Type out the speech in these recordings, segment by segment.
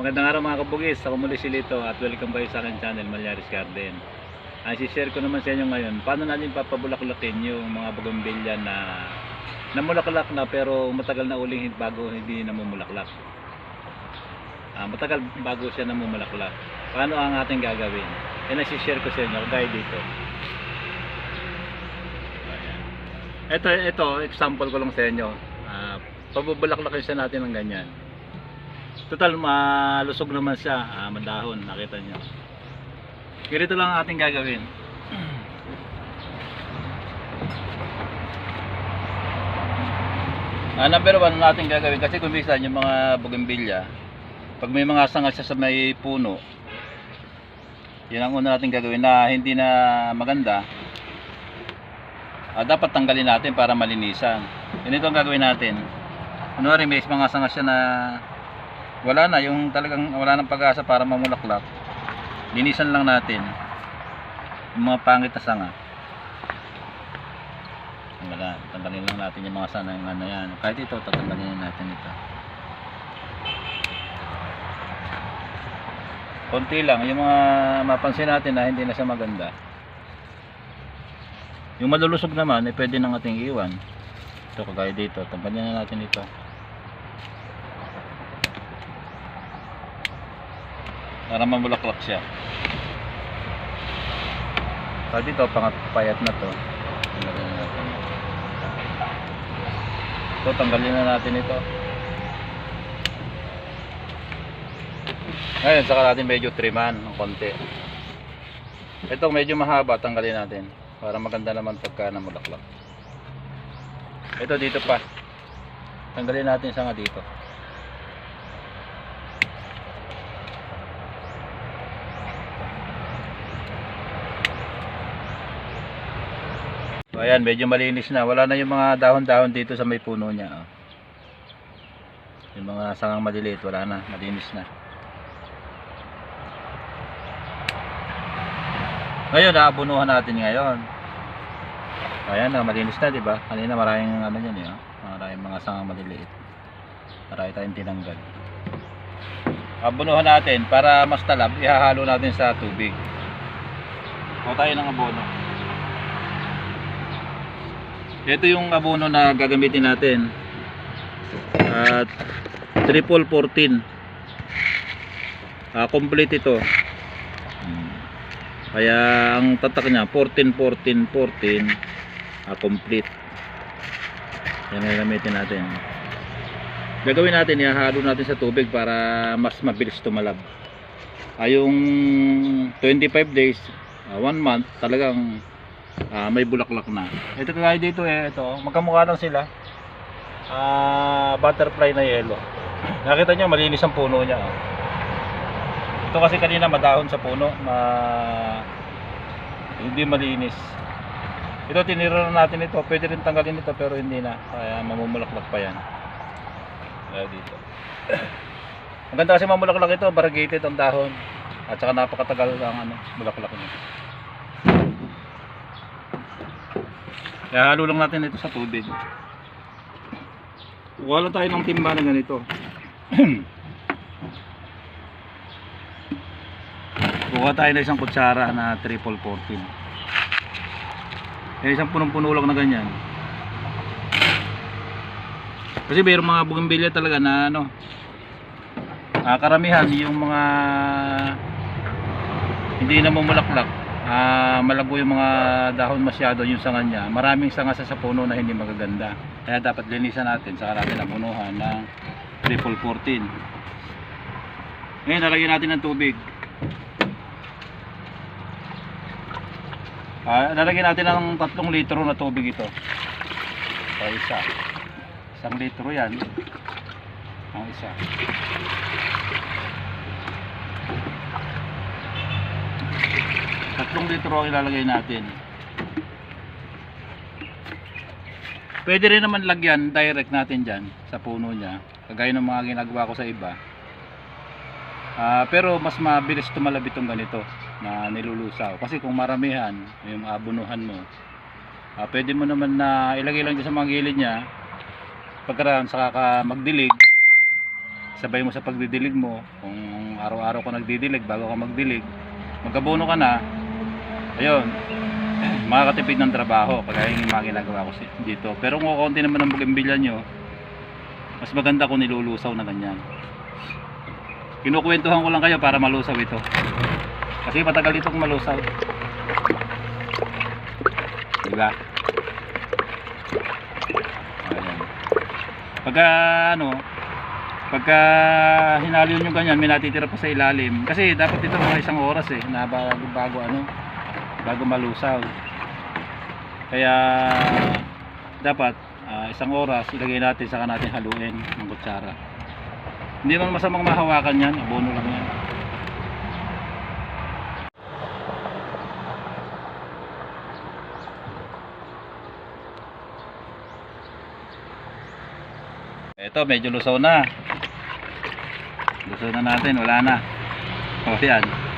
magandang araw mga kabugis. Ako muli si Lito at welcome kayo sa akin channel, Malyaris Garden. Ang share ko naman sa inyo ngayon, paano natin papabulaklakin yung mga bougainvillea na namulaklak na pero matagal na uling bago hindi namumulaklak. Ah, matagal bago siya namumulaklak. Paano ang ating gagawin? Ang share ko sa inyo, gaya dito. Ito, ito, example ko lang sa inyo. Ah, pabubulaklakin siya natin ng ganyan. Total, malusog naman siya. Ah, madahon, nakita nyo. Ganito lang ang ating gagawin. Ah, number one natin gagawin kasi kung minsan yung mga bougainvillea, pag may mga sanga siya sa may puno, yun ang una natin gagawin na hindi na maganda. Ah, dapat tanggalin natin para malinisan. Ganito ang gagawin natin. Kunwari may mga sanga siya na wala na, yung talagang wala nang pag-asa para mamulaklak. Linisan lang natin yung mga pangit na sanga. Wala, tanggalin lang natin yung mga sana yung ano yan. Kahit ito, tatanggalin na natin ito. Konti lang, yung mga mapansin natin na hindi na siya maganda. Yung malulusog naman, eh, pwede nang ating iwan. Ito, kagaya dito, tanggalin na natin ito. Para mamulaklak siya. Kahit ito, pangapayat na to. Ito, tanggalin na natin ito. Ngayon, saka natin medyo triman ng konti. Ito, medyo mahaba, tanggalin natin. Para maganda naman pagka namulaklak. Ito, dito pa. Tanggalin natin sa dito. Ayan, medyo malinis na. Wala na yung mga dahon-dahon dito sa may puno niya. Oh. Yung mga sangang maliliit, wala na. Malinis na. Ngayon, naabunuhan natin ngayon. Ayan, na, malinis na, di ba? Kanina maraming ano yan, eh, oh. maraming mga sangang maliliit. Marami tayong tinanggal. Abunuhan natin para mas talab, ihahalo natin sa tubig. O tayo ng abono. Ito yung abono na gagamitin natin. At triple 14. Ah, complete ito. Hmm. Kaya ang tatak niya 14 14 14 ah, complete. Yan ang gagamitin natin. Gagawin natin, ihahalo natin sa tubig para mas mabilis tumalab. Ay yung 25 days, 1 month, talagang ah, may bulaklak na. Ito kagaya dito eh, ito, magkamukha lang sila. Ah, butterfly na yellow. Nakita niyo malinis ang puno niya. oh. Ito kasi kanina madahon sa puno, ma hindi malinis. Ito tinira na natin ito, pwede rin tanggalin ito pero hindi na. Kaya mamumulaklak pa yan. Kaya dito. Ang ganda kasi mamulaklak ito, variegated ang dahon. At saka napakatagal ang ano, bulaklak niya. Kaya halo lang natin ito sa tubig. Wala tayo ng timba na ganito. Kuha tayo ng isang kutsara na triple 14. Eh, isang punong-puno lang na ganyan. Kasi mayroong mga bougainvillea talaga na ano, ah, karamihan yung mga hindi na mamulaklak. Ah, malabo yung mga dahon masyado yung sanga niya. Maraming sanga sa puno na hindi magaganda. Kaya dapat linisan natin sa natin napunuhan ng triple 14. Ngayon, nalagyan natin ng tubig. Ah, lalagyan natin ng 3 litro na tubig ito. O isa. Isang litro yan. Ang isa. Tatlong litro ang ilalagay natin. Pwede rin naman lagyan direct natin dyan sa puno niya. Kagaya ng mga ginagawa ko sa iba. Ah, pero mas mabilis tumalab itong ganito na nilulusaw. Kasi kung maramihan, yung abunuhan mo, ah, pwede mo naman na ilagay lang dyan sa mga gilid niya. Pagkaraan, saka ka magdilig, sabay mo sa pagdidilig mo, kung araw-araw ka nagdidilig, bago ka magdilig, magabono ka na, ayun, makakatipid ng trabaho, kagaya yung mga ginagawa ko dito. Pero kung konti naman ang bugimbilya nyo, mas maganda kung nilulusaw na ganyan. Kinukwentuhan ko lang kayo para malusaw ito. Kasi matagal itong malusaw. Diba? Ayan. Pagka ano, pagka hinalo nyo ganyan, may natitira pa sa ilalim. Kasi dapat ito mga isang oras eh, na bago, bago ano, bago malusaw. Kaya dapat ah, isang oras ilagay natin saka natin haluin ng kutsara. Hindi man masamang mahawakan yan, abono lang yan. Ito, medyo lusaw na. Lusaw na natin, wala na. O yan.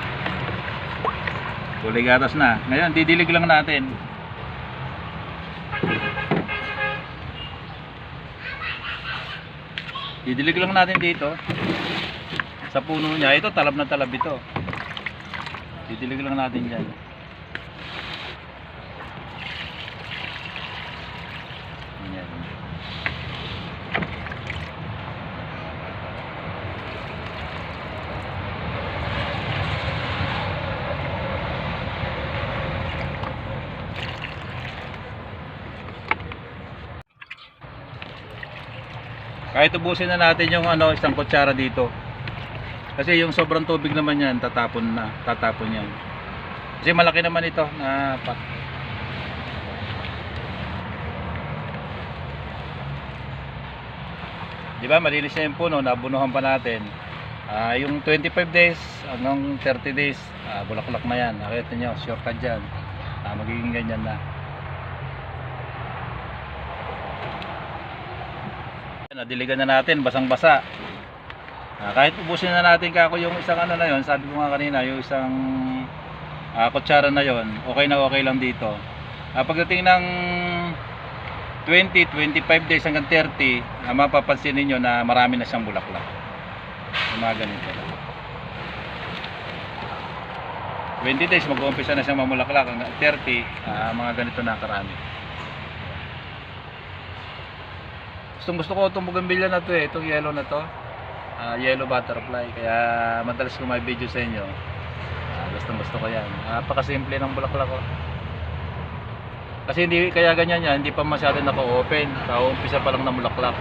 Kulay gatas na. Ngayon, didilig lang natin. Didilig lang natin dito. Sa puno niya. Ito, talab na talab ito. Didilig lang natin dyan. Yan. Kahit ubusin na natin yung ano, isang kutsara dito. Kasi yung sobrang tubig naman yan, tatapon na, tatapon yan. Kasi malaki naman ito na pa. Di ba, malinis na yung puno, nabunuhan pa natin. Ah, yung 25 days hanggang 30 days, ah, bulaklak na yan. Nakita nyo, shortcut dyan. Ah, magiging ganyan na. Nadiligan na natin, basang-basa. Ah, kahit ubusin na natin kako yung isang ano na yon, sabi ko nga kanina, yung isang ah, kutsara na yon, okay na okay lang dito. Ah, pagdating ng 20, 25 days hanggang 30, ah, mapapansin niyo na marami na siyang bulaklak. Mga ganito. 20 days, mag-uumpisa na siyang mamulaklak hanggang 30, ah, mga ganito na karami. Gustong gusto ko itong bougainvillea na to eh, itong yellow na to. Ah, yellow butterfly. Kaya madalas ko may video sa inyo. Ah, gustong gusto ko yan. Napakasimple ng bulaklak ko. Kasi hindi kaya ganyan yan, hindi pa masyado naka-open. Kaumpisa pa lang ng bulaklak.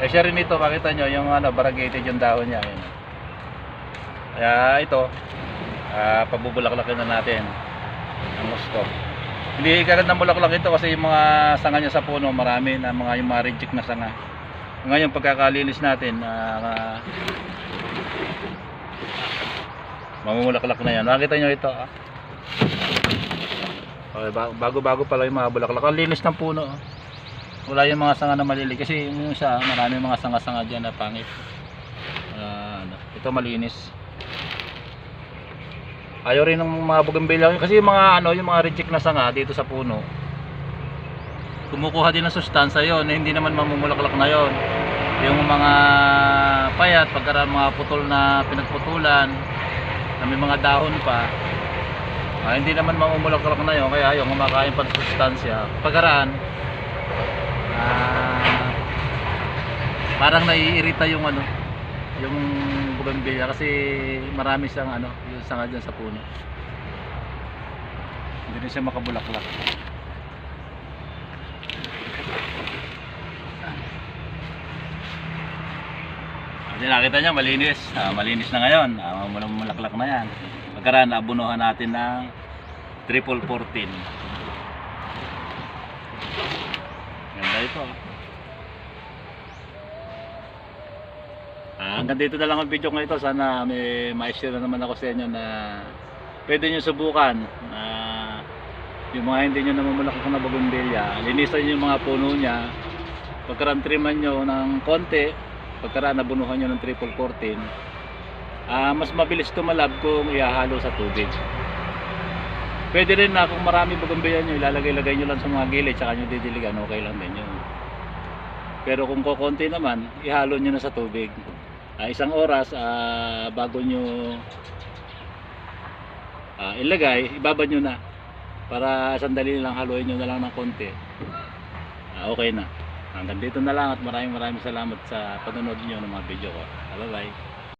Eh siya rin ito, makita nyo yung ano, variegated yung dahon niya. Ayan. Kaya ito, ah, pabubulaklakin na natin ang gusto. Hindi kagad ng bulaklak ito kasi yung mga sanga niya sa puno marami na mga yung mga reject na sanga. Ngayon pagkakalinis natin, ah mamumulaklak na yan. Makita nyo ito. Ah. Okay, ba- bago-bago pa lang yung mga bulaklak. Ang linis ng puno. ah. Wala yung mga sanga na malili kasi yung isa marami mga sanga-sanga dyan na pangit. Ano, ito malinis. Ayaw rin ng mga bougainvillea kasi yung mga ano, yung mga reject na sanga dito sa puno. Kumukuha din ng sustansya yon, hindi naman mamumulaklak na yon. Yung mga payat, pagkaraan mga putol na pinagputulan, na may mga dahon pa, ah, hindi naman mamumulaklak na yon, kaya yung kumakain pa ng sustansya. Pagkaraan, ah, parang naiirita yung ano, yung bougainvillea kasi marami siyang ano, yung sanga dyan sa puno. Hindi rin siya makabulaklak. Kasi nakita niya malinis. Ah, malinis na ngayon. Ah, mulang malaklak na yan. Pagkaraan, abunuhan natin ng triple 14. Ganda ito. ah. Ah, hanggang dito na lang ang video ko ito. Sana may ma-share na naman ako sa inyo na pwede nyo subukan na yung mga hindi nyo namumulaklak na bougainvillea, linisan nyo yung mga puno niya, pagkaraan triman nyo ng konti, pagkaraan nabunuhan nyo ng triple 14, ah mas mabilis tumalab kung ihahalo sa tubig. Pwede rin na kung marami bougainvillea nyo, ilalagay-lagay nyo lang sa mga gilid, tsaka nyo didiligan, okay lang din yun. Pero kung kukonti naman, ihalo nyo na sa tubig. Ah, isang oras ah, bago nyo ah, ilagay, ibabad nyo na para sandali lang haluin nyo na lang ng konti. Ah, okay na. Hanggang dito na lang at maraming maraming salamat sa panonood nyo ng mga video ko. Bye bye.